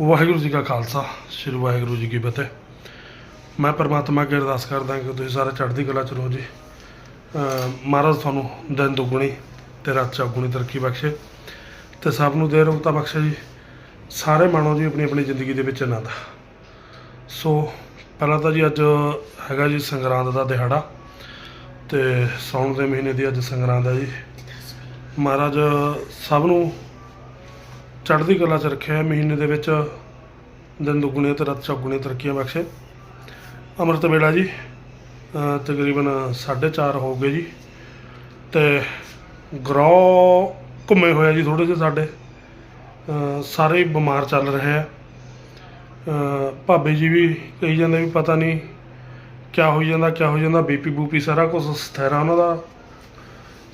ਵਾਹਿਗੁਰੂ ਜੀ ਕਾ ਖਾਲਸਾ, ਸ੍ਰੀ ਵਾਹਿਗੁਰੂ ਜੀ ਕੀ ਫਤਿਹ। ਮੈਂ ਪਰਮਾਤਮਾ ਅੱਗੇ ਅਰਦਾਸ ਕਰਦਾ ਕਿ ਤੁਸੀਂ ਸਾਰੇ ਚੜ੍ਹਦੀ ਕਲਾ ਚ ਰਹੋ ਜੀ। ਮਹਾਰਾਜ ਤੁਹਾਨੂੰ ਦਿਨ ਦੁੱਗਣੀ ਤੇ ਰਾਤ ਚੌਗੁਣੀ ਤਰੱਕੀ ਬਖਸ਼ੇ ਤੇ ਸਭ ਨੂੰ ਦੇ ਰੋਗਤਾ ਬਖਸ਼ੇ ਜੀ। ਸਾਰੇ ਮਾਣੋ ਜੀ ਆਪਣੀ ਆਪਣੀ ਜ਼ਿੰਦਗੀ ਦੇ ਵਿੱਚ ਆਨੰਦ। ਸੋ ਪਹਿਲਾਂ ਤਾਂ ਜੀ ਅੱਜ ਹੈਗਾ ਜੀ ਸੰਗਰਾਂਦ ਦਾ ਦਿਹਾੜਾ ਤੇ ਸੌਣ ਦੇ ਮਹੀਨੇ ਦੀ ਅੱਜ ਸੰਗਰਾਂਦ ਹੈ ਜੀ। ਮਹਾਰਾਜ ਸਭ ਨੂੰ ਚੜ੍ਹਦੀ ਕਲਾ ਚ ਰੱਖਿਆ ਮਹੀਨੇ ਦੇ ਵਿੱਚ ਦਿਨ ਦੁੱਗਣੇ ਤੇ ਰਾਤ ਚੌਗੁਣੇ ਤਰੱਕੀਆਂ ਬਖਸ਼ੇ। ਅੰਮ੍ਰਿਤ ਵੇਲਾ ਜੀ, ਅਹ ਤਕਰੀਬਨ 4:30 ਹੋ ਗਏ ਜੀ। ਤੇ ਗਰੋ ਘੁੰਮੇ ਹੋਇਆ ਜੀ ਥੋੜੇ ਜਿਹੇ ਸਾਡੇ। ਸਾਰੇ ਬਿਮਾਰ ਚੱਲ ਰਹੇ ਆ। ਅਹ ਭਾਬੀ ਜੀ ਵੀ ਕਹੀ ਜਾਂਦੇ ਵੀ ਪਤਾ ਨਹੀਂ ਕਿਆ ਹੋ ਜਾਂਦਾ, ਕਿਆ ਹੋ ਜਾਂਦਾ। ਬੀਪੀ ਬੂਪੀ ਸਾਰਾ ਕੁਝ ਸਥਿਰ ਆ ਉਹਨਾਂ ਦਾ।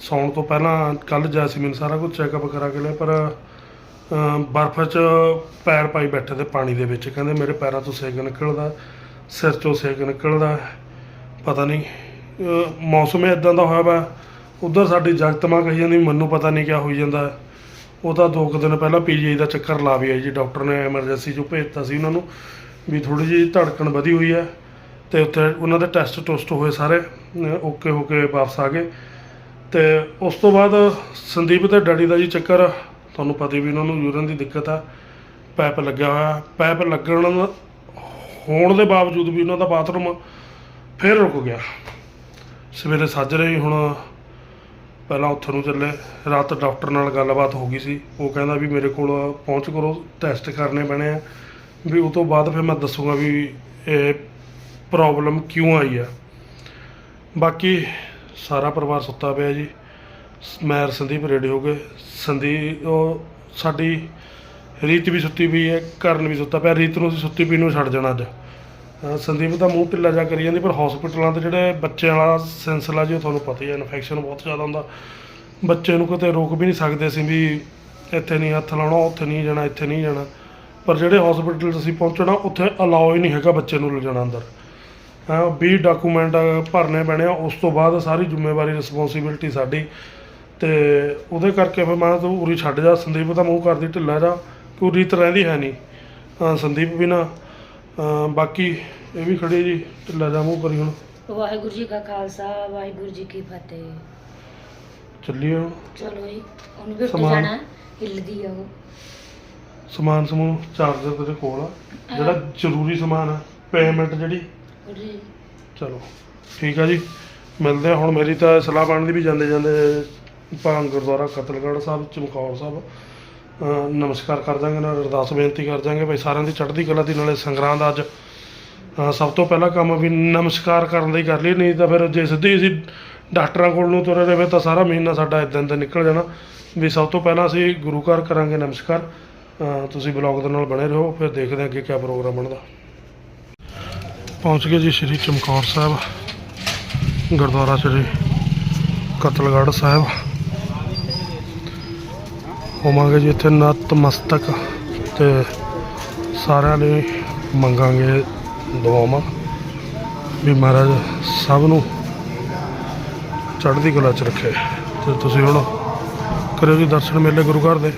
ਸੌਣ ਤੋਂ ਪਹਿਲਾਂ ਕੱਲ ਜੈਸਮੀਨ ਸਾਰਾ ਕੁਝ ਚੈੱਕਅਪ ਕਰਾ ਕੇ ਲਿਆ, ਪਰ ਬਰਫ਼ 'ਚ ਪੈਰ ਪਾਈ ਬੈਠੇ ਤੇ ਪਾਣੀ ਦੇ ਵਿੱਚ। ਕਹਿੰਦੇ ਮੇਰੇ ਪੈਰਾਂ ਤੋਂ ਸੇਕ ਨਿਕਲਦਾ, ਸਿਰ 'ਚੋਂ ਸੇਕ ਨਿਕਲਦਾ। ਪਤਾ ਨਹੀਂ ਅਮ ਮੌਸਮ ਇਦਾਂ ਦਾ ਹੋਇਆ ਵਾ। ਉਧਰ ਸਾਡੀ ਜਗਤ ਮਾਂ ਕਹੀ ਜਾਂਦੀ, ਮੈਨੂੰ ਪਤਾ ਨਹੀਂ ਕਿਆ ਹੋਈ ਜਾਂਦਾ। ਉਹ ਤਾਂ ਦੋ ਕੁ ਦਿਨ ਪਹਿਲਾਂ ਪੀਜੀਆਈ ਦਾ ਚੱਕਰ ਲਾ ਵੀ ਆਈ ਜੀ। ਡਾਕਟਰ ਨੇ ਐਮਰਜੈਂਸੀ 'ਚੋਂ ਭੇਜਤਾ ਸੀ ਉਹਨਾਂ ਨੂੰ ਵੀ ਥੋੜੀ ਜਿਹੀ ਧੜਕਣ ਵਧੀ ਹੋਈ ਹੈ ਤੇ ਉੱਥੇ ਉਹਨਾਂ ਦੇ ਟੈਸਟ ਟੁਸਟ ਹੋਏ ਸਾਰੇ ਓਕੇ ਹੋ ਕੇ ਵਾਪਸ ਆ ਗਏ। ਤੇ ਉਸ ਤੋਂ ਬਾਅਦ ਸੰਦੀਪ ਤੇ ਡੈਡੀ ਦਾ ਜੀ ਚੱਕਰ ਤੁਹਾਨੂੰ ਪਤਾ ਵੀ ਉਹਨਾਂ ਨੂੰ ਯੂਰਨ ਦੀ ਦਿੱਕਤ ਆ ਪਾਈਪ ਲੱਗਿਆ ਹੋਇਆ ਪਾਈਪ ਲੱਗਣ ਹੋਣ ਦੇ ਬਾਵਜੂਦ ਵੀ ਉਹਨਾਂ ਦਾ ਬਾਥਰੂਮ ਫਿਰ ਰੁਕ ਗਿਆ। ਸਵੇਰੇ ਸਾਜਰੇ ਹੀ ਹੁਣ ਪਹਿਲਾਂ ਉੱਥੇ ਨੂੰ ਚੱਲੇ, ਰਾਤ ਡਾਕਟਰ ਨਾਲ ਗੱਲਬਾਤ ਹੋ ਗਈ ਸੀ। ਉਹ ਕਹਿੰਦਾ ਵੀ ਮੇਰੇ ਕੋਲ ਪਹੁੰਚ ਕਰੋ, ਟੈਸਟ ਕਰਨੇ ਪੈਣੇ ਆ। ਵੀ ਉਹ ਤੋਂ ਬਾਅਦ ਫਿਰ ਮੈਂ ਦੱਸੂਗਾ ਵੀ ਇਹ ਪ੍ਰੋਬਲਮ ਕਿਉਂ ਆਈ ਆ। ਬਾਕੀ ਸਾਰਾ ਪਰਿਵਾਰ ਸੁੱਤਾ ਪਿਆ ਜੀ। ਮੈਰ ਸੰਦੀਪ ਰੈਡੀ ਹੋ ਗਏ ਸੰਦੀਪ ਉਹ ਸਾਡੀ ਰੀਤ ਵੀ ਸੁੱਤੀ ਪਈ ਹੈ, ਕਰਨ ਵੀ ਸੁੱਤਾ ਪਿਆ, ਰੀਤ ਨੂੰ ਅਸੀਂ ਸੁੱਤੀ ਪਈ ਨੂੰ ਛੱਡ ਜਾਣਾ ਅੱਜ। ਅਹ ਸੰਦੀਪ ਦਾ ਮੂੰਹ ਢਿੱਲਾ ਜਾ ਕਰੀ ਜਾਂਦੀ, ਪਰ ਹਸਪੀਟਲਾਂ ਦੇ ਜਿਹੜੇ ਬੱਚਿਆਂ ਵਾਲਾ ਸਿਲਸਿਲਾ ਜੀ, ਉਹ ਤੁਹਾਨੂੰ ਪਤਾ ਹੀ ਹੈ ਇਨਫੈਕਸ਼ਨ ਬਹੁਤ ਜ਼ਿਆਦਾ ਹੁੰਦਾ। ਬੱਚੇ ਨੂੰ ਕਿਤੇ ਰੋਕ ਵੀ ਨਹੀਂ ਸਕਦੇ ਸੀ ਵੀ ਇੱਥੇ ਨਹੀਂ ਹੱਥ ਲਾਉਣਾ, ਉੱਥੇ ਨਹੀਂ ਜਾਣਾ, ਇੱਥੇ ਨਹੀਂ ਜਾਣਾ। ਪਰ ਜਿਹੜੇ ਹਸਪੀਟਲ 'ਚ ਅਸੀਂ ਪਹੁੰਚਣਾ, ਉੱਥੇ ਅਲਾਓ ਹੀ ਨਹੀਂ ਹੈਗਾ ਬੱਚੇ ਨੂੰ ਲਿਜਾਣਾ ਅੰਦਰ। ਹਾਂ 20 ਡਾਕੂਮੈਂਟ ਭਰਨੇ ਪੈਣੇ ਆ, ਉਸ ਤੋਂ ਬਾਅਦ ਸਾਰੀ ਜ਼ਿੰਮੇਵਾਰੀ ਰਿਸਪੌਂਸਿਬਿਲਟੀ ਸਾਡੀ। ਤੇ ਉਹਦੇ ਕਰਕੇ ਫਿਰ ਮੈਂ ਤੂੰ ਉਰੀ ਛੱਡ ਜਾ ਸੰਦੀਪ ਦਾ ਮੂੰਹ ਕਰਦੀ ਢਿੱਲਾ ਜਾ ਕੋਈ ਰੀਤ ਰਹਿੰਦੀ ਹੈ ਨਹੀਂ। ਸੰਦੀਪ ਵੀ ਨਾ ਅਹ ਬਾਕੀ ਇਹ ਵੀ ਖੜੀ ਜੀ ਢਿੱਲਾ ਜਾ ਮੂੰਹ ਕਰੀ ਹੁਣ। ਵਾਹਿਗੁਰੂ ਜੀ ਕਾ ਖਾਲਸਾ ਵਾਹਿਗੁਰੂ ਜੀ ਕੀ ਫਤਿਹ। ਹੁਣ। ਚਲੋ ਜੀ ਉਹਨੂੰ ਵੀ ਸਮਾਨ। ਜਾਣਾ ਹਿੱਲਦੀ ਆ ਉਹ। ਸਮਾਨ ਸਮੂਹ ਚਾਰਜਰ ਤੇਰੇ ਕੋਲ ਆ। ਜਿਹੜਾ ਜ਼ਰੂਰੀ ਸਮਾਨ ਆ ਪੇਮੈਂਟ ਜਿਹੜੀ। ਉਹਦੀ ਚਲੋ ਠੀਕ ਆ ਜੀ। ਮਿਲਦੇ ਆ ਹੁਣ ਮੇਰੀ ਤਾਂ ਸਲਾਹ ਬਣਦੀ ਵੀ ਜਾਂਦੇ ਜਾਂਦੇ ਭਾਂ ਗੁਰਦੁਆਰਾ ਕਤਲਗੜ੍ਹ ਸਾਹਿਬ, ਚਮਕੌਰ ਸਾਹਿਬ ਨਮਸਕਾਰ ਕਰ ਦਾਂਗੇ, ਨਾਲ ਅਰਦਾਸ ਬੇਨਤੀ ਕਰ ਦਾਂਗੇ ਭਾਈ ਸਾਰਿਆਂ ਦੀ ਚੜ੍ਹਦੀ ਕਲਾ ਦੀ, ਨਾਲੇ ਸੰਗਰਾਂ ਦਾ ਅੱਜ ਸਭ ਤੋਂ ਪਹਿਲਾ ਕੰਮ ਵੀ ਨਮਸਕਾਰ ਕਰਨ ਦਾ ਹੀ ਕਰ ਲਈ ਨਹੀਂ ਤਾਂ ਫਿਰ ਜੇ ਸਿੱਧੀ ਅਸੀਂ ਡਾਕਟਰਾਂ ਕੋਲ ਨੂੰ ਤੁਰੇ ਰਹੇ ਤਾਂ ਸਾਰਾ ਮਹੀਨਾ ਸਾਡਾ ਇਦਾਂ ਦਾ ਨਿਕਲ ਜਾਣਾ। ਵੀ ਸਭ ਤੋਂ ਪਹਿਲਾਂ ਅਸੀਂ ਗੁਰੂ ਘਰ ਕਰਾਂਗੇ ਨਮਸਕਾਰ ਤੁਸੀਂ ਬਲੌਗ ਦੇ ਨਾਲ ਬਣੇ ਰਹੋ, ਫਿਰ ਦੇਖਦੇ ਹਾਂ ਅੱਗੇ ਕੀ ਪ੍ਰੋਗਰਾਮ ਬਣਦਾ। ਪਹੁੰਚ ਗਏ ਜੀ ਸ਼੍ਰੀ ਚਮਕੌਰ ਸਾਹਿਬ, ਗੁਰਦੁਆਰਾ ਸ਼੍ਰੀ ਕਤਲਗੜ੍ਹ ਸਾਹਿਬ। ਹੋਵਾਂਗੇ ਜੀ ਇੱਥੇ ਨਤਮਸਤਕ ਤੇ ਸਾਰਿਆਂ ਲਈ ਮੰਗਾਂਗੇ ਦੁਆਵਾਂ। ਵੀ ਮਹਾਰਾਜ ਸਭ ਨੂੰ ਚੜ੍ਹਦੀ ਕਲਾ 'ਚ ਰੱਖੇ ਤੇ ਤੁਸੀਂ ਹੁਣ ਕਰਿਓ ਜੀ ਦਰਸ਼ਨ ਮੇਲੇ ਗੁਰੂ ਘਰ ਦੇ।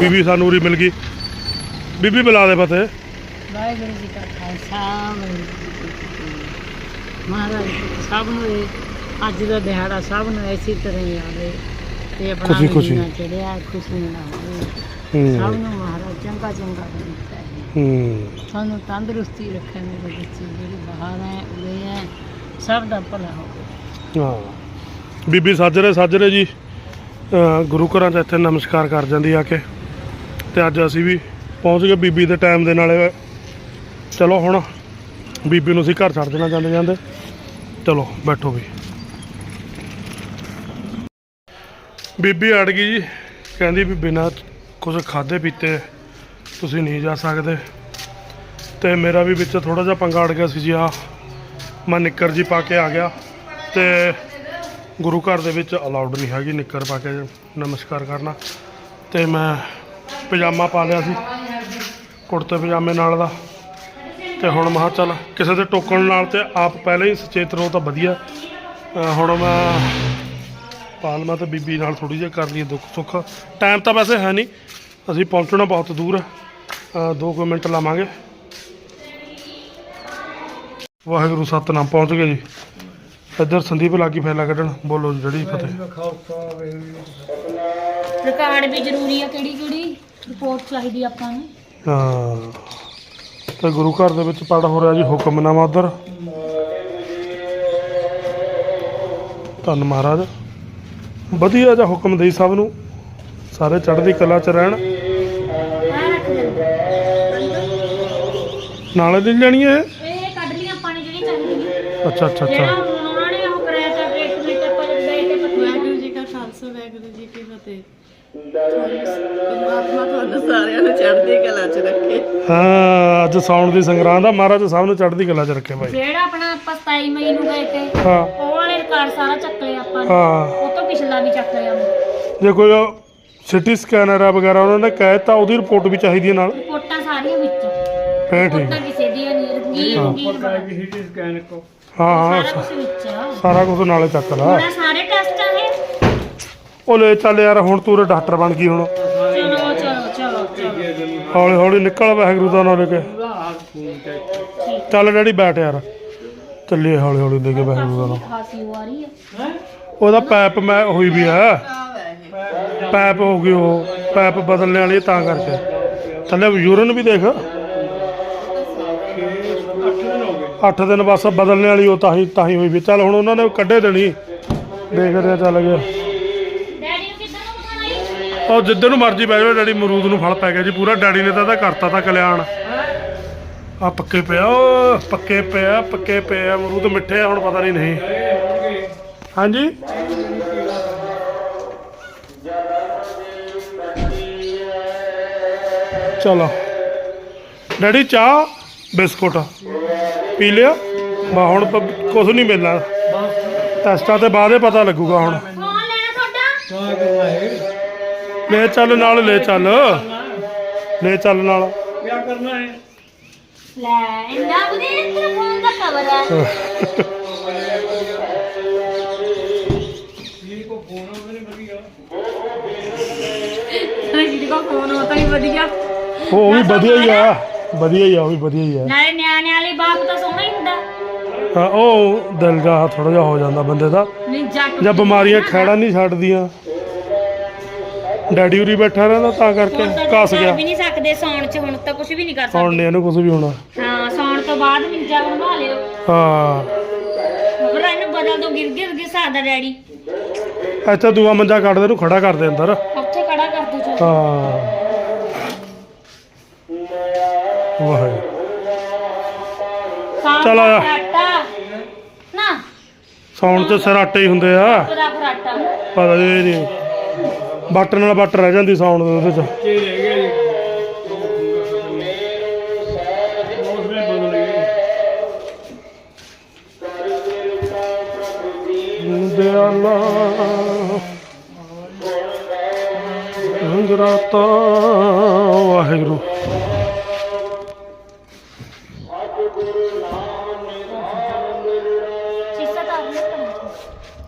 ਬੀਬੀ ਸਾਨੂੰ ਉਰੀ ਮਿਲ ਗਈ। ਬੀਬੀ ਬੁਲਾ ਦੇ ਫਤਿਹ। ਵਾਹਿਗੁਰੂ ਜੀ ਕਾ ਖਾਲਸਾ ਵਾਹਿਗੁਰੂ ਜੀ ਕੀ ਫਤਿਹ। ਮਹਾਰਾਜ ਸਭ ਨੂੰ ਇਹ ਅੱਜ ਦਾ ਦਿਹਾੜਾ ਸਭ ਨੂੰ ਐਸੀ ਤਰ੍ਹਾਂ ਹੀ ਆਵੇ। ਤੇ ਆਪਣਾ ਖੁਸ਼ੀ- ਖੁਸ਼ੀ। ਮਹੀਨਾ ਚੜਿਆ ਖੁਸ਼ੀ ਨਾਲ ਹੋਵੇ ਸਭ ਹੂੰ ਨੂੰ ਮਹਾਰਾਜ ਚੰਗਾ ਚੰਗਾ ਬਣਾਤਾ ਹੈ। ਹੂੰ। ਸਾਨੂੰ ਤੰਦਰੁਸਤੀ ਰੱਖੇ ਮੇਰੇ ਬੱਚੇ ਜਿਹੜੇ ਬਾਹਰ ਹੈ ਉਰੇ ਹੈ ਸਭ ਦਾ ਭਲਾ ਹੋਵੇ। ਹਾਂ। ਬੀਬੀ ਸਾਜਰੇ ਸਾਜਰੇ ਜੀ ਗੁਰੂ ਘਰਾਂ 'ਚ ਇੱਥੇ ਨਮਸਕਾਰ ਕਰ ਜਾਂਦੀ ਆ ਕੇ। ਤੇ ਅੱਜ ਅਸੀਂ ਵੀ ਪਹੁੰਚ ਗਏ ਬੀਬੀ ਦੇ ਟਾਈਮ ਦੇ ਨਾਲ। ਚਲੋ ਹੁਣ ਬੀਬੀ ਨੂੰ ਅਸੀਂ ਘਰ ਛੱਡ ਦੇਣਾ ਜਾਂਦੇ ਜਾਂਦੇ। ਚਲੋ ਬੈਠੋ ਵੀ। ਬੀਬੀ ਅੜ ਗਈ ਜੀ। ਕਹਿੰਦੀ ਵੀ ਬਿਨਾਂ ਕੁਝ ਖਾਦੇ ਪੀਤੇ ਤੁਸੀਂ ਨਹੀਂ ਜਾ ਸਕਦੇ। ਤੇ ਮੇਰਾ ਵੀ ਵਿੱਚ ਥੋੜਾ ਜਿਹਾ ਪੰਗਾ ਅੜ ਗਿਆ ਸੀ ਜੀ। ਆ ਮੈਂ ਨਿੱਕਰ ਜੀ ਪਾ ਕੇ ਆ ਗਿਆ। ਤੇ ਗੁਰੂ ਘਰ ਦੇ ਵਿੱਚ ਅਲਾਉਡ ਨਹੀਂ ਹੈਗੀ ਨਿੱਕਰ ਪਾ ਕੇ। ਨਮਸਕਾਰ ਕਰਨਾ। ਤੇ ਮੈਂ ਪਜਾਮਾ ਪਾ ਲਿਆ ਸੀ, ਕੁੜਤੇ ਪਜਾਮੇ ਨਾਲ ਦਾ। ਤੇ ਹੁਣ ਮਹਾ ਚੱਲ ਕਿਸੇ ਦੇ ਟੋਕਣ ਨਾਲ ਤੇ ਆਪ ਪਹਿਲਾਂ ਹੀ ਸੁਚੇਤ ਰਹੋ ਤਾਂ ਵਧੀਆ। ਹੁਣ ਮੈਂ ਪਾਲਮਾ ਤੇ ਬੀਬੀ ਨਾਲ ਥੋੜੀ ਜਿਹੀ ਕਰ ਲਈ ਦੁੱਖ ਸੁੱਖ। ਟਾਈਮ ਤਾਂ ਵੈਸੇ ਹੈ ਨਹੀਂ, ਅਸੀਂ ਪਹੁੰਚਣਾ ਬਹੁਤ ਦੂਰ ਹੈ। ਅਹ ਦੋ ਕੁ ਮਿੰਟ ਲਾਵਾਂਗੇ। ਵਾਹਿਗੁਰੂ ਸਤਨਾਮ, ਪਹੁੰਚ ਗਏ ਜੀ। ਇੱਧਰ ਸੰਦੀਪ ਲਾਗੀ ਫੈਲਾ ਕੱਢਣ, ਬੋਲੋ ਜੀ, ਜਿਹੜੀ ਫਤਿਹ। ਰਿਕਾਰਡ ਵੀ ਜ਼ਰੂਰੀ ਆ ਕਿਹੜੀ ਕਿਹੜੀ ਰਿਪੋਰਟ ਚਾਹੀਦੀ ਆਪਾਂ ਨੂੰ। ਹਾਂ। ਤੇ ਗੁਰੂ ਘਰ ਦੇ ਵਿੱਚ ਪੜ ਹੋ ਰਿਹਾ ਜੀ ਹੁਕਮਨਾਮਾ ਉਧਰ। ਧੰਨ ਮਹਾਰਾਜ। ਵਧੀਆ ਜਿਹਾ ਹੁਕਮ ਦੇਈ ਸਭ ਨੂੰ। ਸਾਰੇ ਚੜ੍ਹਦੀ ਕਲਾ ਚ ਰਹਿਣ। ਨਾਲੇ ਦੀ ਲੈਣੀ ਹੈ ਇਹ? ਕੱਢ ਲਈ ਆਪਾਂ ਨੇ ਜਿਹੜੀ ਚਾਹੀਦੀ ਅੱਛਾ ਅੱਛਾ ਅੱਛਾ। ਪਰਮਾਤਮਾ ਤੁਹਾਨੂੰ ਸਾਰਿਆਂ ਨੂੰ ਚੜ੍ਹਦੀ ਕਲਾ 'ਚ ਰੱਖੇ। ਹਾਂ ਅੱਜ ਸੌਣ ਦੀ ਸੰਗਰਾਂਦ ਆ ਮਹਾਰਾਜ ਸਭ ਨੂੰ ਚੜ੍ਹਦੀ ਕਲਾ ਚ ਰੱਖੇ ਭਾਈ ਜਿਹੜਾ ਆਪਣਾ ਆਪਾਂ 27 ਮਈ ਨੂੰ ਗਏ ਤੇ ਹਾਂ। ਉਹ ਵਾਲੇ ਰਿਕਾਰਡ ਸਾਰਾ ਚੱਕ ਲਿਆ ਆਪਾਂ ਨੇ। ਹਾਂ। ਉਹ ਤੋਂ ਪਿਛਲਾ ਵੀ ਚੱਕ ਲਿਆ ਜੇ ਕੋਈ ਸਿਟੀ ਸਕੈਨਰ ਆ ਵਗੈਰਾ ਉਹਨਾਂ ਨੇ ਕਹਿਤਾ ਉਹਦੀ ਰਿਪੋਰਟ ਵੀ ਚਾਹੀਦੀ ਹੈ ਨਾਲ। ਰਿਪੋਰਟਾਂ ਸਾਰੀਆਂ ਵਿੱਚ। ਫੇਰ ਠੀਕ। ਰਿਪੋਰਟਾਂ ਕਿਸੇ ਦੀਆਂ ਨਹੀਂ ਰੰਗੀਨ ਹਾਂ। ਰੰਗੀਨ ਹਾਂ ਹਾਂ ਸਾਰਾ ਕੁਝ ਵਿੱਚ ਆ। ਸਾਰਾ ਕੁਝ ਨਾਲੇ ਚੱਕ ਲਾ। ਹੁਣ ਆਹ ਸਾਰੇ ਟੈਸਟ ਉਹ ਲੈ ਚੱਲ ਯਾਰ, ਹੁਣ ਤੂੰ ਡਾਕਟਰ ਬਣ ਗਈ ਹੁਣ। ਚਲੋ ਚਲੋ ਚਲੋ ਚਲੋ ਹੌਲੀ ਹੌਲੀ ਨਿਕਲ ਵਾਹਿਗੁਰੂ ਦਾ ਨਾਮ ਲੈ ਕੇ। ਚੱਲ ਡੈਡੀ ਬੈਠ ਯਾਰ। ਚੱਲੀਏ ਹੌਲੀ ਹੌਲੀ ਲੈ ਕੇ ਵਾਹਿਗੁਰੂ ਦਾ ਨਾਮ। ਖਾਸੀ ਹੋ ਰਹੀ ਹੈ ਉਹਦਾ ਪੈਪ ਮੈਂ ਹੋਈ ਵੀ ਆ। ਪੈਪ ਹੋ ਗਈ ਉਹ, ਪੈਪ ਬਦਲਣੇ ਵਾਲੀ ਤਾਂ ਕਰਕੇ। ਥੱਲੇ ਯੂਰਨ ਵੀ ਦੇਖ। 8 ਦਿਨ ਬਸ ਬਦਲਣੇ ਵਾਲੀ ਉਹ ਤਾਂ ਹੀ ਤਾਂ ਹੀ ਹੋਈ ਵੀ। ਚੱਲ ਹੁਣ ਉਹਨਾਂ ਨੇ ਕੱਢੇ ਦੇਣੀ। ਦੇਖਦੇ ਆ ਚੱਲ ਗਿਆ ਉਹ ਜਿੱਦਣ ਨੂੰ ਮਰਜ਼ੀ ਬਹਿ ਜਾਓ ਡੈਡੀ ਮਰੂਦ ਨੂੰ ਫਲ ਪੈ ਗਿਆ ਜੀ ਪੂਰਾ ਡੈਡੀ ਨੇ ਤਾਂ ਇਹਦਾ ਕਰਤਾ ਤਾਂ ਕਲਿਆਣ। ਆ ਪੱਕੇ ਪਿਆ ਓ ਪੱਕੇ ਪਿਆ ਪੱਕੇ ਪਿਆ ਅਮਰੂਦ ਮਿੱਠੇ ਆ ਹੁਣ ਪਤਾ ਨਹੀਂ ਨਹੀਂ। ਹਾਂਜੀ? ਚਲੋ। ਡੈਡੀ ਚਾਹ ਬਿਸਕੁਟ ਪੀ ਲਿਆ? ਬਾ ਹੁਣ ਕੁਝ ਨਹੀਂ ਮਿਲਣਾ। ਟੈਸਟਾਂ ਤੇ ਬਾਅਦ ਹੀ ਪਤਾ ਲੱਗੂਗਾ ਹੁਣ। ਫੋਨ ਲੈਣਾ ਤੁਹਾਡਾ? ਲੈ ਚੱਲ ਨਾਲ ਲੈ ਚੱਲ। ਲੈ ਚੱਲ ਨਾਲ। ਲੈ ਇੰਦਾ ਬੁਦੇ ਤੇਰਾ ਫੋਨ ਦਾ ਕਵਰ ਹੈ। ਜੀ ਕੋ ਫੋਨ ਹੋ ਤਾਂ ਹੀ ਵਧੀਆ। ਉਹ ਵੀ ਵਧੀਆ ਹੀ ਆ। ਵਧੀਆ ਹੀ ਆ ਉਹ ਵੀ ਵਧੀਆ ਹੀ ਆ। ਨਾਲੇ ਨਿਆਣੇ ਵਾਲੇ ਬਾਪ ਤਾਂ ਸੋਹਣਾ ਹੀ ਹੁੰਦਾ। ਹਾਂ ਉਹ ਦਿਲ ਦਾ ਥੋੜਾ ਜਿਹਾ ਹੋ ਜਾਂਦਾ ਬੰਦੇ ਦਾ। ਨਹੀਂ ਜੱਟ ਜਦ ਬਿਮਾਰੀਆਂ ਖੈੜਾ ਨਹੀਂ ਛੱਡਦੀਆਂ। ਡੈਡੀ ਉਰੀ ਬੈਠਾ ਰਹਿੰਦਾ ਤਾਂ ਕਰਕੇ ਹੁਣ ਕਰ ਗਿਆ। ਵੀ ਨਹੀਂ ਸਕਦੇ ਸੌਣ ਚ ਹੁਣ ਤਾਂ ਕੁਝ ਵੀ ਨਹੀਂ ਕਰ ਹੁਣ ਸਕਦੇ ਨੇ ਇਹਨੂੰ ਕੁਝ ਵੀ ਹੋਣਾ। ਹਾਂ ਸੌਣ ਤੋਂ ਬਾਅਦ ਮਿੰਜਾ ਬਣਵਾ ਲਿਓ। ਹਾਂ। ਪਰ ਇਹਨੂੰ ਬਦਲ ਦੋ ਗਿਰ ਗਿਰ ਗਿਰ ਡੈਡੀ। ਇੱਥੇ ਦੂਆ ਮੰਜਾ ਕੱਢ ਦੇ ਨੂੰ ਖੜਾ ਕਰ ਦੇ ਅੰਦਰ। ਉੱਥੇ ਖੜਾ ਕਰ ਦੋ ਹਾਂ। ਵਾਹ ਚੱਲ ਆ ਜਾ। ਫਰਾਟਾ। ਨਾ। ਸੌਣ ਤੇ ਸਰਾਟੇ ਹੀ ਹੁੰਦੇ ਆ। ਪੂਰਾ ਪਤਾ ਨਹੀਂ ਬੱਟ ਨਾਲ ਬੱਟ ਰਹਿ ਜਾਂਦੀ ਸਾਊਂਡ ਦੇ ਉਹਦੇ ਚ। ਦਿਆਲਾ ਰੰਗਰਾਤਾ ਵਾਹਿਗੁਰੂ।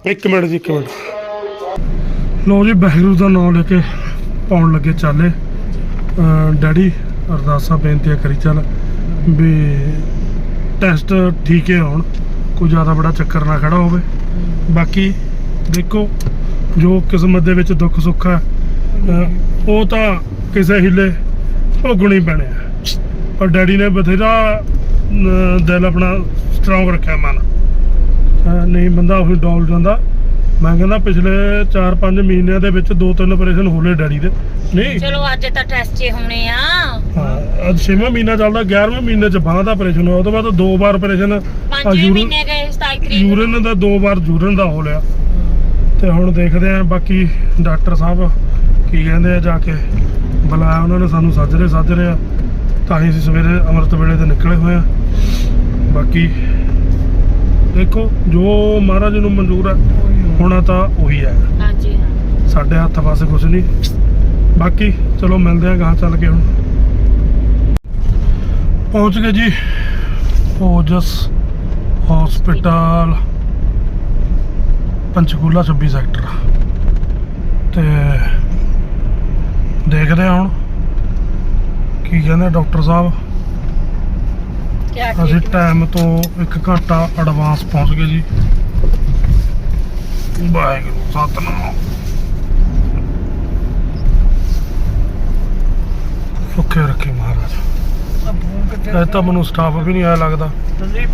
ਇੱਕ ਮਿੰਟ ਜੀ ਇੱਕ ਮਿੰਟ। ਲੋ ਜੀ, ਬਹਿਰੂ ਦਾ ਨਾਮ ਲੈ ਕੇ ਪਾਉਣ ਲੱਗੇ ਚਾਲੇ। ਡੈਡੀ ਅਰਦਾਸਾਂ ਬੇਨਤੀਆਂ ਕਰੀ ਚੱਲ ਵੀ ਟੈਸਟ ਠੀਕ ਹੈ ਹੋਣ, ਕੋਈ ਜ਼ਿਆਦਾ ਬੜਾ ਚੱਕਰ ਨਾ ਖੜਾ ਹੋਵੇ। ਬਾਕੀ ਦੇਖੋ, ਜੋ ਕਿਸਮਤ ਦੇ ਵਿੱਚ ਦੁੱਖ ਸੁੱਖ ਹੈ ਉਹ ਤਾਂ ਕਿਸੇ ਹਿੱਲੇ ਭੋਗਣੀ ਪੈਣੇ ਆ। ਪਰ ਡੈਡੀ ਨੇ ਬਥੇਰਾ ਦਿਲ ਆਪਣਾ ਸਟਰੋਂਗ ਰੱਖਿਆ ਮਨ। ਨਹੀਂ, ਬੰਦਾ ਉਹੀ ਡੋਲ ਜਾਂਦਾ। ਮੈਂ ਕਹਿੰਦਾ ਪਿਛਲੇ 4-5 ਮਹੀਨਿਆਂ ਦੇ ਵਿੱਚ ਦੋ ਤਿੰਨ ਆਪਰੇਸ਼ਨ ਹੋਲੇ ਡੈਡੀ ਦੇ। ਨਹੀਂ। ਚਲੋ ਅੱਜ ਤਾਂ ਟੈਸਟ ਹੀ ਹੋਣੇ ਆ। ਹਾਂ, ਅੱਜ 6ਵਾਂ ਮਹੀਨਾ ਚੱਲਦਾ 11ਵੇਂ ਮਹੀਨੇ ਚ ਬਾਂਹ ਦਾ ਆਪਰੇਸ਼ਨ ਹੋਇਆ ਉਹ ਤੋਂ ਬਾਅਦ ਦੋ ਵਾਰ ਆਪਰੇਸ਼ਨ ਪੰਜਵੇਂ ਮਹੀਨੇ ਗਏ 27 ਤਰੀਕ ਨੂੰ। ਯੂਰਨ ਦਾ ਦੋ ਵਾਰ ਯੂਰਨ ਦਾ ਹੋ ਲਿਆ। ਤੇ ਹੁਣ ਦੇਖਦੇ ਆਂ ਬਾਕੀ ਡਾਕਟਰ ਸਾਹਿਬ ਕੀ ਕਹਿੰਦੇ ਆ ਜਾ ਕੇ ਬੁਲਾਇਆ ਉਹਨਾਂ ਨੇ ਸਾਨੂੰ ਸੱਜਰੇ ਸੱਜਰੇ ਆ। ਤਾਂ ਹੀ ਅਸੀਂ ਸਵੇਰੇ ਅੰਮ੍ਰਿਤ ਵੇਲੇ ਤੇ ਨਿਕਲੇ ਹੋਏ ਆ ਬਾਕੀ ਦੇਖੋ ਜੋ ਮਹਾਰਾਜ ਨੂੰ ਮਨਜ਼ੂਰ ਹੈ। ਹੋਣਾ ਤਾਂ ਉਹੀ ਹੈ। ਹਾਂਜੀ ਹਾਂ। ਸਾਡੇ ਹੱਥ ਪਾਸੇ ਕੁਝ ਨਹੀਂ। ਬਾਕੀ ਚਲੋ ਮਿਲਦੇ ਆਂ ਗਾਂ ਚੱਲ ਕੇ ਹੁਣ। ਪਹੁੰਚ ਗਏ ਜੀ। ਓਜਸ ਹਸਪੀਟਲ ਪੰਚਕੂਲਾ 26 ਸੈਕਟਰ ਤੇ ਦੇਖਦੇ ਹਾਂ ਹੁਣ ਕੀ ਕਹਿੰਦੇ ਡਾਕਟਰ ਸਾਹਿਬ। ਕਿਆ ਅਸੀਂ ਟਾਈਮ ਤੋਂ 1 ਘੰਟਾ ਐਡਵਾਂਸ ਪਹੁੰਚ ਗਏ ਜੀ। ਵਾਹਿਗੁਰੂ ਸਤਨਾਮ। ਸੁੱਖੇ ਰੱਖੇ ਮਹਾਰਾਜ। ਇਹ ਤਾਂ ਮੈਨੂੰ ਸਟਾਫ ਵੀ ਨਹੀਂ ਆਇਆ ਲੱਗਦਾ। ਸੰਦੀਪ।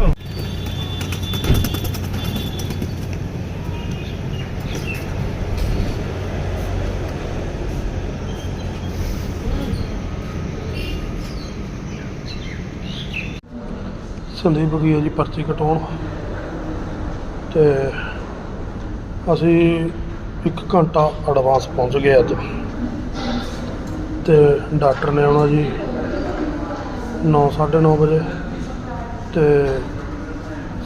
ਗਈ ਹੈ ਜੀ ਪਰਚੀ ਕਟਾਉਣ। ਤੇ ਅਸੀਂ 1 ਘੰਟਾ ਐਡਵਾਂਸ ਪਹੁੰਚ ਗਏ ਅੱਜ। ਤੇ ਡਾਕਟਰ ਨੇ ਆਉਣਾ ਜੀ 9:30 ਵਜੇ ਤੇ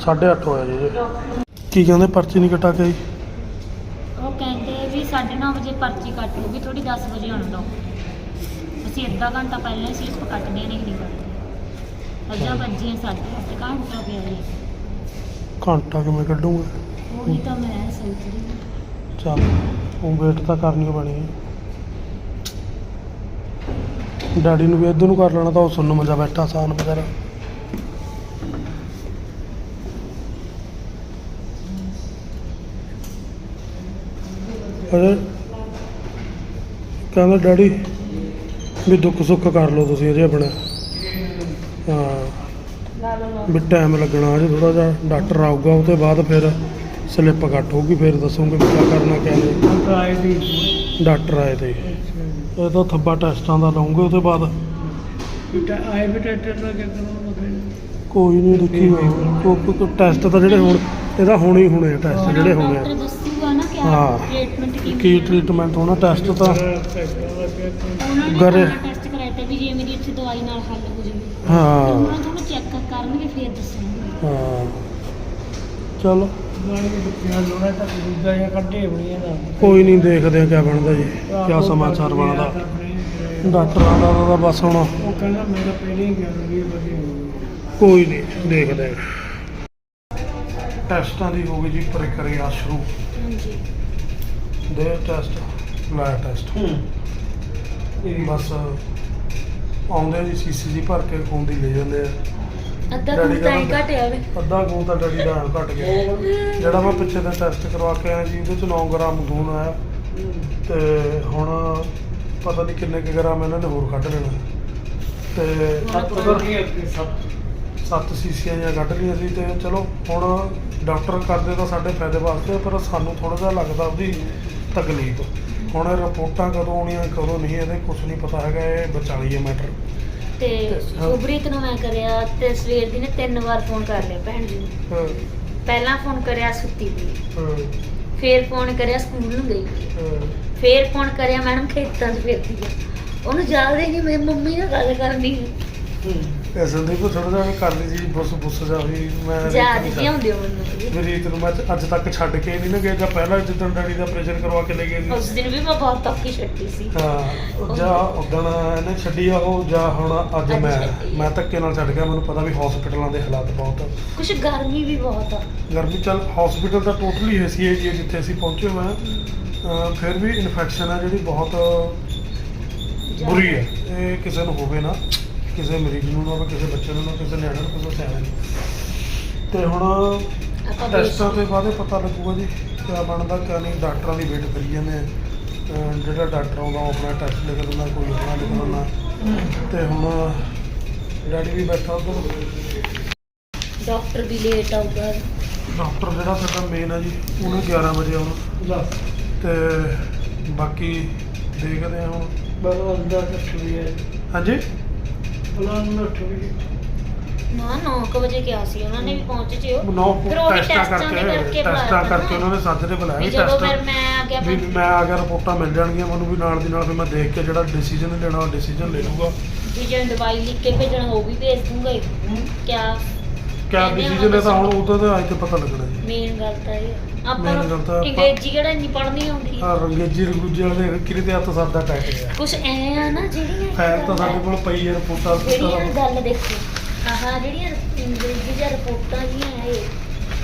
8:30 ਹੋਇਆ ਜੀ। ਕੀ ਕਹਿੰਦੇ ਪਰਚੀ ਨਹੀਂ ਕਟਾ ਕੇ ਆਈ? ਉਹ ਕਹਿੰਦੇ ਵੀ 9:30 ਵਜੇ ਪਰਚੀ ਕੱਟ ਲੂਗੀ ਥੋੜੀ 10 ਵਜੇ ਆਉਣ ਦੋ ਅਸੀਂ ਅੱਧਾ ਘੰਟਾ ਪਹਿਲਾਂ ਹੀ ਸਲਿੱਪ ਕੱਟਦੇ ਨਹੀਂ ਨਹੀਂ ਕੱਟਦੇ ਅੱਜਾ ਸਾਡੇ ਅੱਧ ਘੰਟਾ ਪਿਆ ਜੀ। ਘੰਟਾ ਕਿਵੇਂ ਕੱਢੂਗਾ? ਉਹੀ ਤਾਂ ਮੈਂ ਸੋਚ ਰਹੀ ਹਾਂ। ਚੱਲ ਉਹ ਵੇਟ ਤਾਂ ਕਰਨੀ ਓ ਬਣੀ ਹੈ। ਡੈਡੀ ਨੂੰ ਵੀ ਇੱਧਰ ਨੂੰ ਕਰ ਲੈਣਾ ਤਾਂ ਉਹ ਸੁਣਨ ਮਜਾ ਬੈਠਾ, ਆਸਾਨ ਵਗੈਰਾ ਅਰੇ, ਕਹਿੰਦਾ ਡੈਡੀ ਵੀ ਦੁੱਖ ਸੁੱਖ ਕਰ ਲਓ ਤੁਸੀਂ ਅਜੇ ਆਪਣਾ। ਹਾਂ। ਵੀ ਟਾਈਮ ਲੱਗਣਾ ਅਜੇ ਥੋੜਾ ਜਿਹਾ, ਡਾਕਟਰ ਆਊਗਾ ਉਹ ਤੋਂ ਬਾਅਦ ਫਿਰ ਸਲਿੱਪ ਕੱਟ ਹੋਊਗੀ ਫਿਰ ਦੱਸੂਗੇ ਵੀ ਕੀ ਕਰਨਾ ਕਿਆ ਨਹੀਂ। ਡਾਕਟਰ ਆਏ ਤੇ। ਇਹ ਤਾਂ ਥੱਬਾ ਟੈਸਟਾਂ ਦਾ ਲਾਉਂਗੇ ਉਹਦੇ ਬਾਅਦ। ਆਏ ਵੀ ਟੈਟਰ ਦਾ ਫਿਰ? ਕੋਈ ਨਹੀਂ ਦੇਖੀ ਕੋਈ ਟੈਸਟ ਤਾਂ ਜਿਹੜੇ ਹੁਣ ਇਹਦਾ ਹੋਣੇ ਹੀ ਹੋਣੇ ਆ ਟੈਸਟ ਜਿਹੜੇ ਹੋਣੇ ਡਾਕਟਰ ਆ। ਦੱਸੂਗਾ ਨਾ ਕਿ ਹਾਂ। ਟ੍ਰੀਟਮੈਂਟ ਕੀ ਕੀ ਟ੍ਰੀਟਮੈਂਟ ਹੋਣਾ ਟੈਸਟ ਤਾਂ ਗਰੇ- ਟੈਸਟ ਕਰਾਇਆ ਤੇ ਵੀ ਜੇ ਮੇਰੀ ਇੱਥੇ ਦਵਾਈ ਨਾਲ ਹੱਲ ਹੋ ਜਾਵੇ। ਹਾਂ। ਉਹਨਾਂ ਤੁਹਾਨੂੰ ਚੈੱਕ ਕਰਨਗੇ ਫਿਰ ਦੱਸਣਗੇ। ਹਾਂ। ਚਲੋ। ਲੋੜਾ ਤਾਂ ਦੂਜਾ ਜਾਂ ਕੱਢੇ ਹੋਣੀ ਨਾ। ਕੋਈ ਨਹੀਂ ਦੇਖਦੇ ਆ ਕਿਆ ਬਣਦਾ ਜੀ ਕਿਆ ਸਮਾਚਾਰ ਬਣਦਾ। ਡਾਕਟਰਾਂ ਦਾ ਤਾਂ ਬਸ ਹੁਣ ਉਹ ਕਹਿੰਦਾ ਮੇਰਾ ਪਹਿਲੇ ਹੀ ਗਿਆ ਵੀ ਵਧੀਆ ਹੋ ਗਿਆ। ਕੋਈ ਨਹੀਂ ਦੇਖਦੇ ਟੈਸਟਾਂ ਦੀ ਹੋ ਗਈ ਜੀ ਪ੍ਰਕਿਰਿਆ ਸ਼ੁਰੂ। ਹਾਂਜੀ। ਦੇ ਟੈਸਟ ਲੈ ਟੈਸਟ। ਬਸ ਆਉਂਦੇ ਜੀ ਸੀਸੀ ਜੀ ਭਰ ਕੇ ਖੂਨ ਦੀ ਲੈ ਜਾਂਦੇ ਆ। ਅੱਧਾ ਡੈਡੀ ਕੁ ਤਾਂ ਹੀ ਕਹਿੰਦਾ- ਘਟਿਆ ਵੇ। ਅੱਧਾ ਖੂਨ ਤਾਂ ਡੈਡੀ ਦਾ ਘਟ ਗਿਆ। ਜਿਹੜਾ ਮੈਂ ਪਿੱਛੇ ਦਾ ਟੈਸਟ ਕਰਵਾ ਕੇ ਆਇਆ ਜੀ ਉਹਦੇ ਚ 9 ਗ੍ਰਾਮ ਖੂਨ ਆਇਆ। ਤੇ ਹੁਣ ਪਤਾ ਨਹੀਂ ਕਿੰਨੇ ਕੁ ਗ੍ਰਾਮ ਇਹਨਾਂ ਨੇ ਹੋਰ ਕੱਢ ਲੈਣਾ। ਤੇ ਸੱਤ ਸੀਸੀਆਂ ਜਾਂ ਕੱਢ ਲਈਆਂ ਸੀ ਤੇ ਚਲੋ ਹੁਣ ਡਾਕਟਰ ਕਰਦੇ ਤਾਂ ਸਾਡੇ ਫਾਇਦੇ ਵਾਸਤੇ ਪਰ ਸਾਨੂੰ ਥੋੜਾ ਜਿਹਾ ਲੱਗਦਾ ਉਹਦੀ ਤਕਲੀਫ। ਹੁਣ ਇਹ ਰਿਪੋਰਟਾਂ ਕਦੋਂ ਆਉਣੀਆਂ ਕਦੋਂ ਨਹੀਂ ਇਹਦੇ ਕੁਝ ਨਹੀਂ ਪਤਾ ਹੈਗਾ ਇਹ ਵਿਚਾਲੀਏ ਮੈਟਰ। ਤੇ ਹਾਂ। ਨੂੰ ਮੈਂ ਕਰਿਆ ਤੇ ਸਵੇਰ ਦੀ ਨੇ ਤਿੰਨ ਵਾਰ ਫੋਨ ਕਰ ਲਿਆ ਭੈਣ ਜੀ ਨੂੰ। ਪਹਿਲਾਂ ਫੋਨ ਕਰਿਆ ਸੁੱਤੀ ਪਈ ਫੇਰ ਫੋਨ ਕਰਿਆ ਸਕੂਲ ਨੂੰ ਗਈ। ਫੇਰ ਫੋਨ ਕਰਿਆ ਮੈਡਮ ਖੇਤਾਂ 'ਚ ਫਿਰਦੀ ਆ। ਉਹਨੂੰ ਯਾਦ ਹੀ ਨਹੀਂ ਮੇਰੀ ਮੰਮੀ ਨਾਲ ਗੱਲ ਕਰਨੀ ਇਹ ਸੰਦੀਪ ਥੋੜਾ ਜਿਹਾ ਕਰ ਲਈ ਜੀ ਬੁੱਸ ਬੁੱਸ ਜਾ ਵੀ ਮੈਂ ਯਾਦ ਨਹੀਂ ਆਉਂਦੀ ਉਹ ਮੈਨੂੰ ਮੇਰੀ ਰੀਤ ਨੂੰ ਮੈਂ ਅੱਜ- ਤੱਕ ਛੱਡ ਕੇ ਨਹੀਂ ਨਾ ਗਿਆ ਜਾਂ ਪਹਿਲਾਂ ਜਿੱਦਣ ਡੈਡੀ ਦਾ ਆਪਰੇਸ਼ਨ ਕਰਵਾ ਕੇ ਲੈ ਗਏ ਉਸ ਸੀ ਦਿਨ ਵੀ ਮੈਂ ਬਹੁਤ ਔਖੀ ਛੱਡੀ ਸੀ। ਹਾਂ ਜਾਂ ਉਦਣ ਇਹਨੇ ਛੱਡੀ ਆ ਉਹ ਜਾਂ ਹੁਣ ਅੱਜ ਮੈਂ ਆ। ਮੈਂ ਧੱਕੇ ਨਾਲ ਛੱਡ ਗਿਆ ਮੈਨੂੰ ਪਤਾ ਵੀ ਹਸਪੀਟਲਾਂ ਦੇ ਹਾਲਾਤ ਬਹੁਤ ਕੁਛ ਗਰਮੀ ਵੀ ਬਹੁਤ ਆ। ਗਰਮੀ ਚੱਲ ਹਸਪੀਟਲ ਤਾਂ ਟੋਟਲੀ ਏਸੀ ਜੀ ਜਿੱਥੇ ਅਸੀਂ ਪਹੁੰਚੇ ਹਾਂ। ਫਿਰ ਵੀ ਇਨਫੈਕਸ਼ਨ ਹੈ ਜਿਹੜੀ ਬਹੁਤ ਬੁਰੀ ਹੈ ਇਹ ਕਿਸੇ ਨੂੰ ਹੋਵੇ ਨਾ। ਕਿਸੇ ਮਰੀਜ਼ ਨੂੰ ਨਾ ਕਿਸੇ ਬੱਚੇ ਨੂੰ ਨਾ ਕਿਸੇ ਨਿਆਣੇ ਨੂੰ ਕਿਸੇ ਸਿਆਣੇ ਨੂੰ। ਤੇ ਹੁਣ ਟੈਸਟਾਂ ਤੇ ਬਾਅਦ ਪਤਾ ਲੱਗੂਗਾ ਜੀ ਕਿਆ ਬਣਦਾ ਕਿਆ ਨਹੀਂ। ਡਾਕਟਰਾਂ ਦੀ ਵੇਟ ਕਰੀ ਜਾਂਦੇ ਆ। ਅਹ ਜਿਹੜਾ ਡਾਕਟਰ ਆਉਂਦਾ ਉਹ ਆਪਣਾ ਟੈਸਟ ਲਿਖ ਦਿੰਦਾ ਕੋਈ ਆਪਣਾ ਲਿਖ ਦਿੰਦਾ। ਤੇ ਹੁਣ ਡੈਡੀ ਵੀ ਬੈਠਾ ਉੱਧਰ। ਡਾਕਟਰ ਵੀ ਲੇਟ ਆਊਗਾ। ਡਾਕਟਰ ਜਿਹੜਾ ਸਾਡਾ ਮੇਨ ਹੈ ਜੀ ਉਹਨੇ 11 ਵਜੇ ਆਉਣਾ। ਤੇ ਬਾਕੀ ਦੇਖਦੇ ਹਾਂ ਹੁਣ। ਬੜਾ ਅੰਦਰ ਤੱਕ ਵੀ ਹੈ। ਹਾਂਜੀ? ਬਲਾ ਨੂੰ ਉੱਠ ਵੀ। ਨਾ 9 ਵਜੇ ਕਿਹਾ ਸੀ ਉਹਨਾਂ ਨੇ ਵੀ ਪਹੁੰਚ ਜਿਓ। ਨੌ ਫਿਰ ਉਹ ਵੀ ਟੈਸਟਾਂ ਟੈਸਟਾਂ ਕਰਕੇ ਕਰਕੇ ਟੈਸਟਾਂ ਬੁਲਾਇਆ ਕਰਕੇ ਉਹਨਾਂ ਨੇ ਸਾਜਰੇ ਬੁਲਾਇਆ ਵੀ ਵੀ ਜਦੋਂ ਫਿਰ ਟੈਸਟ ਮੈਂ ਆ ਗਿਆ ਵੀ ਮੈਂ ਆ ਗਿਆ ਰਿਪੋਰਟਾਂ ਮਿਲ ਜਾਣਗੀਆਂ ਮੈਨੂੰ ਵੀ ਨਾਲ ਦੀ ਨਾਲ ਫਿਰ ਮੈਂ ਦੇਖ ਕੇ ਜਿਹੜਾ ਡਿਸੀਜਨ ਲੈਣਾ ਉਹ ਡਿਸੀਜਨ ਲੈ ਲੂਗਾ ਵੀ ਜੇ ਦਵਾਈ ਲਿਖ ਕੇ ਭੇਜਣਾ ਉਹ ਵੀ ਭੇਜ ਦੂੰਗਾ ਹੀ। ਕਿਆ ਕਿਆ ਕਹਿੰਦੇ ਡਿਸੀਜਨ ਹੈ ਤਾਂ ਹੁਣ। ਉਹਦਾ ਤਾਂ ਅੱਜ ਤੇ ਪਤਾ ਲੱਗਣਾ ਜੀ। ਮੇਨ ਗੱਲ ਤਾਂ ਇਹ ਆ। Main ਆਪਾਂ ਗੱਲ ਤਾਂ ਨੂੰ ਆਪਾਂ- ਅੰਗਰੇਜ਼ੀ ਕਿਹੜਾ ਇੰਨੀ ਪੜ੍ਹਨੀ ਆਉਂਦੀ? ਆ ਰੰਗੇਜੀ ਰਗੂਜੀ ਵਾਲੇ ਕਿਰੇ ਤੇ ਹੱਥ ਸਾਦਾ ਟੈਕ ਗਿਆ ਕੁਛ ਐ ਆ ਨਾ ਜਿਹੜੀਆਂ ਫਾਈਲ ਤਾਂ ਸਾਡੇ ਕੋਲ ਪਈ ਹੈ ਰਿਪੋਰਟਾਂ ਜਿਹੜੀਆਂ ਗੱਲ ਦੇਖੋ ਆਹ ਜਿਹੜੀਆਂ ਅੰਗਰੇਜ਼ੀ ਦੀਆਂ ਰਿਪੋਰਟਾਂ ਜੀਆਂ ਇਹ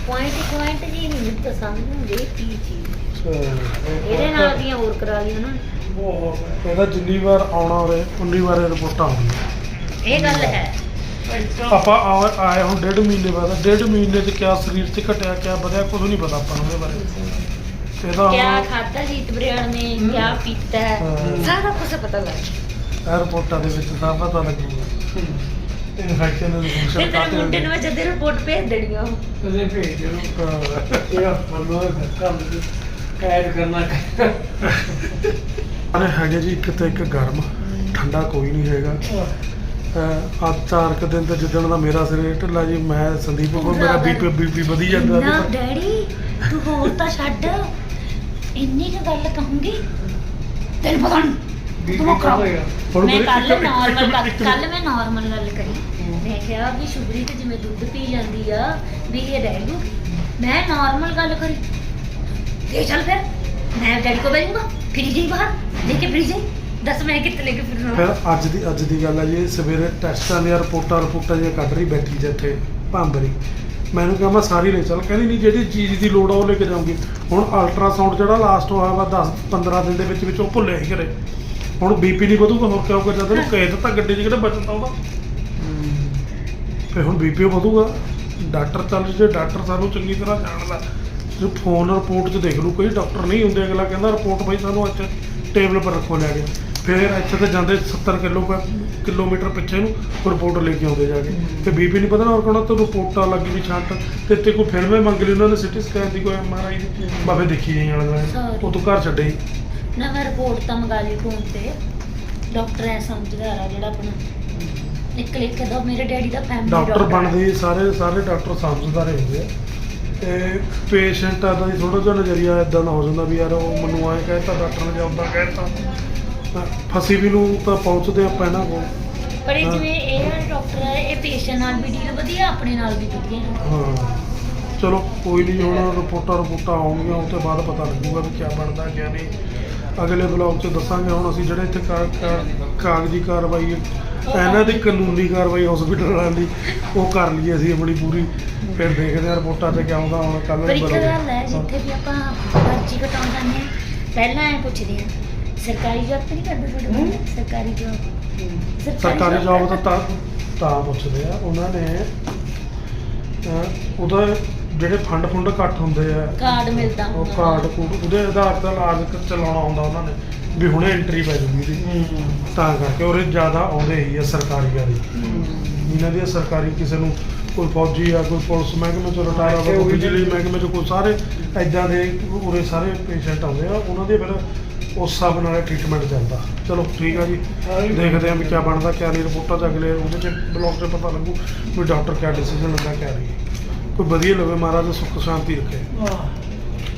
ਪੁਆਇੰਟ ਪੁਆਇੰਟ ਜੀ ਨਹੀਂ ਤਾਂ ਸਮਝ ਆਉਂਦੀ ਇਹ ਕੀ ਚੀਜ਼। ਇਹਦੇ ਨਾਲ ਦੀਆਂ ਹੋਰ ਕਰਾ ਲਈਆਂ ਨਾ। ਬਹੁਤ ਇਹਦਾ ਜਿੰਨੀ ਵਾਰ ਆਉਣਾ ਹੋਵੇ ਉਨੀ ਵਾਰ ਇਹ ਰਿਪੋਰਟਾਂ ਆਉਣੀਆਂ ਇਹ ਗੱਲ ਹੈ। ਆਪਾਂ ਆ- ਆਏ ਹੁਣ ਡੇਢ ਮਹੀਨੇ ਬਾਅਦ। ਡੇਢ ਮਹੀਨੇ ਚ ਕਿਆ ਸਰੀਰ ਚ ਘਟਿਆ ਕਿਆ ਵਧਿਆ ਕੁਝ ਨਹੀਂ ਪਤਾ ਆਪਾਂ ਨੂੰ ਉਹਦੇ ਬਾਰੇ। ਇਹਦਾ ਕਿਆ ਹੁਣ ਖਾਧਾ ਜੀਤ ਬਰਿਆੜ ਨੇ ਕਿਆ ਪੀਤਾ ਹੈ? ਹਾਂ। ਸਾਰਾ ਕੁਝ ਪਤਾ ਲੱਗ ਗਿਆ ਇਹ ਰਿਪੋਰਟਾਂ ਦੇ ਵਿੱਚ ਸਭ ਪਤਾ ਲੱਗੂਗਾ ਇਨਫੈਕਸ਼ਨ ਦੇ ਫਿਰ ਫੰਕਸ਼ਨ ਤੇਰੇ ਮੁੰਡੇ ਨੂੰ ਮੈਂ ਜਦ। ਰਿਪੋਰਟ ਭੇਜ ਦੇਣੀ ਆ ਉਹ। ਤੁਸੀਂ ਭੇਜ ਦਿਓ। ਇਹ ਫਰਮੋ ਕੰਮ ਕੈਦ ਕਰਨਾ ਅਰੇ ਹੈਗੇ ਜੀ ਇੱਕ ਤੇ ਇੱਕ ਗਰਮ। ਠੰਡਾ ਕੋਈ ਨਹੀਂ ਹੈਗਾ। ਚਾਰ ਕੁ ਦਿਨ ਤੇ ਜਿੱਦਣ ਦਾ ਮੇਰਾ ਸਰੀਰ ਢਿੱਲਾ ਜੀ ਮੈਂ ਸੰਦੀਪ ਕੋਲ ਮੇਰਾ ਬੀਪੀ ਬੀਪੀ ਵਧੀ ਜਾਂਦਾ ਨਾ ਤੇ ਡੈਡੀ ਤੂੰ ਹੋਰ ਤਾਂ ਛੱਡ। ਇੰਨੀ ਕੁ ਗੱਲ ਕਹੂੰਗੀ ਤੈਨੂੰ ਪਤਾ ਨਹੀਂ ਹੋਏਗਾ ਹੁਣ ਮੈਂ ਕੱਲ ਨਾਰਮਲ ਕੱਲ ਮੈਂ ਨਾਰਮਲ ਗੱਲ ਕਹੀ ਮੈਂ ਕਿਹਾ ਵੀ ਸ਼ੁਭਰੀ ਤੇ ਜਿਵੇਂ ਦੁੱਧ ਪੀ ਜਾਂਦੀ ਆ ਵੀ ਇਹ ਰਹਿ ਲੂਗੀ ਮੈਂ ਨਾਰਮਲ ਗੱਲ ਕਰੀ। ਇਹ ਚੱਲ ਫਿਰ ਮੈਂ ਡੈਡੀ ਕੋ ਬੈਠੂੰਗਾ ਫਿਰ ਜੀ ਬਾਹਰ ਲੈ ਕੇ ਫਿਰ ਜੀ ਦੱਸ ਮੈਂ ਕਿੱਥੇ ਲੈ ਕੇ ਫਿਰਨਾ ਫਿਰ ਅੱਜ ਦੀ ਅੱਜ ਦੀ ਗੱਲ ਹੈ ਜੀ, ਸਵੇਰੇ ਟੈਸਟਾਂ ਦੀਆਂ ਰਿਪੋਰਟਾਂ ਰਿਪੋਰਟਾਂ ਜਿਹੀਆਂ ਕੱਢ ਰਹੀ ਬੈਠੀ ਜਿੱਥੇ ਭਾਂਬਰੀ। ਮੈਨੂੰ ਕਿਹਾ ਮੈਂ ਸਾਰੀ ਲੈ ਚੱਲ ਕਹਿੰਦੀ ਨਹੀਂ ਜਿਹੜੀ ਚੀਜ਼ ਦੀ ਲੋੜ ਆ ਉਹ ਲੈ ਕੇ ਜਾਊਂਗੀ। ਹੁਣ ਅਲਟਰਾਸਾਊਂਡ ਜਿਹੜਾ ਲਾਸਟ ਹੋਇਆ ਵਾ 10 15 ਦਿਨ ਦੇ ਵਿੱਚ ਵਿੱਚ ਉਹ ਭੁੱਲਿਆ ਹੀ ਘਰੇ। ਹੁਣ ਬੀਪੀ ਨਹੀਂ ਵਧੂਗਾ, ਹੋਰ ਕਿਆ ਹੋਊਗਾ, ਜਦ ਇਹਨੂੰ ਕਹਿ ਦਿੱਤਾ ਗੱਡੀ 'ਚ ਕਿਹੜਾ ਬਚਨ ਤਾਂ ਉਹਦਾ। ਫਿਰ ਹੁਣ ਬੀਪੀ ਵਧੂਗਾ। ਡਾਕਟਰ ਚੱਲ ਜੇ ਡਾਕਟਰ ਸਾਨੂੰ ਚੰਗੀ ਤਰ੍ਹਾਂ ਜਾਣਦਾ। ਜੇ ਫੋਨ ਰਿਪੋਰਟ 'ਚ ਦੇਖ ਲੂ ਕੋਈ ਡਾਕਟਰ ਨਹੀਂ ਹੁੰਦੇ, ਅਗਲਾ ਕਹਿੰਦਾ ਰਿਪੋਰਟ ਬਈ ਸਾਨੂੰ ਇੱਥੇ ਟੇਬਲ ਪਰ ਰੱਖੋ ਲੈ ਕੇ। ਫਿਰ ਇੱਥੇ ਤੇ ਜਾਂਦੇ 70 ਕਿਲੋ ਕਿਲੋਮੀਟਰ ਪਿੱਛੇ ਨੂੰ ਰਿਪੋਰਟ ਲੈ ਕੇ ਆਉਂਦੇ ਜਾ ਕੇ। ਤੇ ਬੀਪੀ ਨਹੀਂ ਪਤਾ ਨਾ ਹੋਰ ਕੋਣਾ ਤੇ ਰਿਪੋਰਟਾਂ ਲੱਗੀ ਵੀ ਛੱਟ। ਤੇ ਤੇ ਕੋਈ ਫਿਲਮੇ ਮੰਗ ਲਈ ਉਹਨਾਂ ਨੇ ਸਿਟੀ ਸਕੈਨ ਦੀ ਕੋਈ ਐਮਆਰਆਈ ਦੀ। ਬਾਬੇ ਦੇਖੀ ਜਾਈ ਵਾਲਾ. ਉਹ ਤੋਂ ਘਰ ਛੱਡੇ। ਨਾ ਮੈਂ ਰਿਪੋਰਟ ਤਾਂ ਮੰਗਾ ਲਈ ਫੋਨ ਤੇ। ਡਾਕਟਰ ਐ ਸਮਝਦਾਰ ਆ ਜਿਹੜਾ ਆਪਣਾ। ਇੱਕ ਲਿਖ ਦੋ ਮੇਰੇ ਡੈਡੀ ਦਾ ਫੈਮਿਲੀ ਡਾਕਟਰ ਬਣਦੇ ਸਾਰੇ ਸਾਰੇ ਡਾਕਟਰ ਸਮਝਦਾਰ ਹੁੰਦੇ ਆ। ਤੇ ਪੇਸ਼ੈਂਟ ਦਾ ਹੀ ਥੋੜਾ ਜਿਹਾ ਨਜ਼ਰੀਆ ਇਦਾਂ ਦਾ ਹੋ ਜਾਂਦਾ ਵੀ ਯਾਰ ਉਹ ਮੈਨੂੰ ਐਂ ਕਹਿਤਾ ਡਾਕਟਰ ਨੇ ਜਾਂ ਉਦਾਂ ਕਹਿਤਾ। ਤਾਂ ਫਸੀ ਵੀ ਨੂੰ ਤਾਂ ਪਹੁੰਚਦੇ ਆਪਾਂ ਇਹਨਾਂ ਕੋਲ। ਪਰ ਇਹ ਹਾਂ। ਜਿਵੇਂ ਇਹ ਵਾਲੇ ਡਾਕਟਰ ਹੈ ਇਹ ਪੇਸ਼ੈਂਟ ਨਾਲ ਵੀ ਡੀਲ ਵਧੀਆ ਆਪਣੇ ਨਾਲ ਵੀ ਵਧੀਆ। ਹੈ। ਹਾਂ ਚਲੋ ਕੋਈ ਨਹੀਂ ਹੁਣ ਰਿਪੋਰਟਾਂ ਰਿਪੋਰਟਾਂ ਆਉਣਗੀਆਂ ਉਸ ਤੋਂ ਬਾਅਦ ਪਤਾ ਲੱਗੂਗਾ ਵੀ ਕੀ ਬਣਦਾ ਕੀ ਨਹੀਂ। ਅਗਲੇ ਬਲੌਗ 'ਚ ਦੱਸਾਂਗੇ ਹੁਣ ਅਸੀਂ ਜਿਹੜੇ ਇੱਥੇ ਕਾ- ਕਾ- ਕਾਗਜ਼ੀ ਕਾਰਵਾਈ ਹੈ, ਇਹਨਾਂ ਦੀ ਕਾਨੂੰਨੀ ਕਾਰਵਾਈ ਹਸਪੀਟਲ ਵਾਲਿਆਂ ਦੀ ਉਹ ਕਰ ਲਈਏ ਅਸੀਂ ਆਪਣੀ ਪੂਰੀ। ਫਿਰ ਦੇਖਦੇ ਹਾਂ ਰਿਪੋਰਟਾਂ 'ਚ ਕੀ ਆਉਂਦਾ ਹੁਣ ਕੱਲ ਪਰ ਇੱਕ ਗੱਲ ਹੈ ਜਿੱਥੇ ਵੀ ਆਪਾਂ ਪਰਚੀ ਕਟਾਉਣ ਜਾਂਦੇ ਹਾਂ ਪਹਿਲਾਂ ਐ ਪੁੱਛਦੇ ਆ ਸਰਕਾਰੀ ਜੌਬ ਤਾਂ ਨਹੀਂ ਕਰਦੇ ਤੁਹਾਡੇ ਕੋਲ? ਸਰਕਾਰੀ ਜੌਬ ਸਰਕਾਰੀ ਜੌਬ ਤਾਂ ਤਾਂ ਤਾਂ ਪੁੱਛਦੇ ਆ ਉਹਨਾਂ ਨੇ ਅਹ, ਉਹਦਾ ਜਿਹੜੇ ਫੰਡ ਫੁੰਡ ਘੱਟ ਹੁੰਦੇ ਆ ਕਾਰਡ ਮਿਲਦਾ ਉਹ। ਕਾਰਡ ਕੂਡ ਉਹਦੇ ਆਧਾਰ ਤੇ ਇਲਾਜ ਕ- ਚਲਾਉਣਾ ਹੁੰਦਾ ਉਹਨਾਂ ਨੇ ਵੀ ਹੁਣੇ ਐਂਟਰੀ ਪੈ ਜੂਗੀ ਇਹਦੀ। ਤਾਂ ਕਰਕੇ ਉਹਦੇ ਜ਼ਿਆਦਾ ਆਉਂਦੇ ਹੀ ਆ ਸਰਕਾਰੀ ਵਾਲੀ। ਇਹਨਾਂ ਦੀ ਸਰਕਾਰੀ ਕਿਸੇ ਨੂੰ ਕੋਈ ਫੌਜੀ ਆ ਕੋਈ ਪੁਲਿਸ ਮਹਿਕਮੇ ਚੋਂ ਰਿਟਾਇਰ ਗਿਆ ਕੋਈ ਬਿਜਲੀ ਮਹਿਕਮੇ ਚੋਂ ਕੋਈ ਸਾਰੇ ਐਦਾਂ ਦੇ ਉਰੇ ਸਾਰੇ ਪੇਸ਼ੈਂਟ ਆਉਂਦੇ ਆ ਉਹਨਾਂ ਦੇ ਫਿਰ ਉਸ ਹਿਸਾਬ ਨਾਲ ਟ੍ਰੀਟਮੈਂਟ ਚੱਲਦਾ। ਚਲੋ ਠੀਕ ਆ ਜੀ। ਦੇਖਦੇ ਆਂ ਵੀ ਕੀ ਬਣਦਾ ਕਿਆ ਨਹੀਂ ਰਿਪੋਰਟਾਂ ਚ ਅਗਲੇ ਉਹਦੇ ਚ ਬਲੌਗ 'ਚ ਪਤਾ ਲੱਗੂ ਵੀ ਡਾਕਟਰ ਕਿਆ ਡਿਸੀਜਨ ਲੈਂਦਾ ਕਿਆ ਨਹੀਂ। ਕੋਈ ਵਧੀਆ ਲਵੇ ਮਹਾਰਾਜ ਸੁੱਖ ਸ਼ਾਂਤੀ ਰੱਖੇ